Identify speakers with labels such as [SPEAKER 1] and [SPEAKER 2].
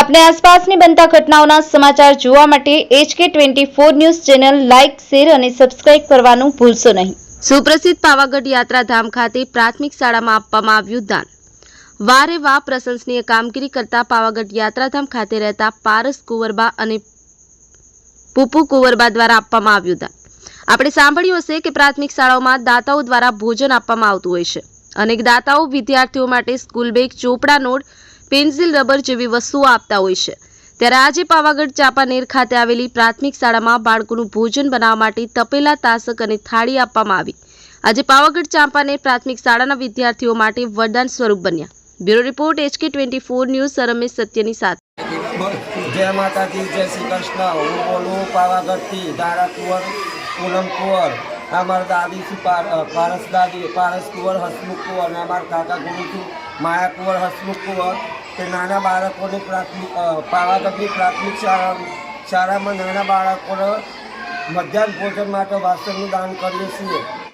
[SPEAKER 1] આપને આસપાસની બનતા ઘટનાઓના સમાચાર જોવા માટે HK twenty four news channel like, share અને સબસ્ક્રાઇબ કરવાનું ભૂલશો નહીં. સુપ્રસિદ્ધ પાવાગઢ યાત્રાધામ ખાતે પ્રાથમિક શાળામાં આપવામાં આવ્યું દાન. વારે વા પ્રશંસનીય કામગીરી કરતા પાવાગઢ યાત્રાધામ ખાતે રહેતા પારસ કુંવરબા અને પુપુ કુંવરબા દ્વારા આપવામાં આવ્યું દાન. આપણે સાંભળ્યું હશે કે પ્રાથમિક શાળાઓમાં દાતાઓ દ્વારા ભોજન આપવામાં આવતું હોય છે. અનેક દાતાઓ વિદ્યાર્થીઓ માટે સ્કૂલ બેગ, ચોપડા, નોટ પેન્સિલ, રબર જેવી વસ્તુઓ આપતા હોય છે. ત્યારે આજે પાવાગઢ ચાંપાનેર ખાતે આવેલી પ્રાથમિક શાળામાં બાળકોનું ભોજન બનાવવા માટે તપેલા, તાસક અને થાળી આપવામાં આવી. આજે પાવાગઢ ચાંપાનેર પ્રાથમિક શાળાના વિદ્યાર્થીઓ માટે વરદાન સ્વરૂપ બન્યા. Bureau report, HK twenty four news Ramesh સત્યની સાથે.
[SPEAKER 2] જય માતાજી, જય શ્રી કૃષ્ણ. હું બોલું પાવાગઢથી દારા કુંવર પૂનમ કુંવર અમારા દાદી પારસ દાદી પારસ કુંવર હસમુખ કુંવર અને અમારા કાકા ગુરુ માયા કુંવર હસમુખ કુંવર તે નાના બાળકોને પ્રાથમિક પાવાગઢની પ્રાથમિક શાળા, શાળામાં નાના બાળકોને મધ્યાહન ભોજન માટે વાસણનું દાન કરીએ છીએ.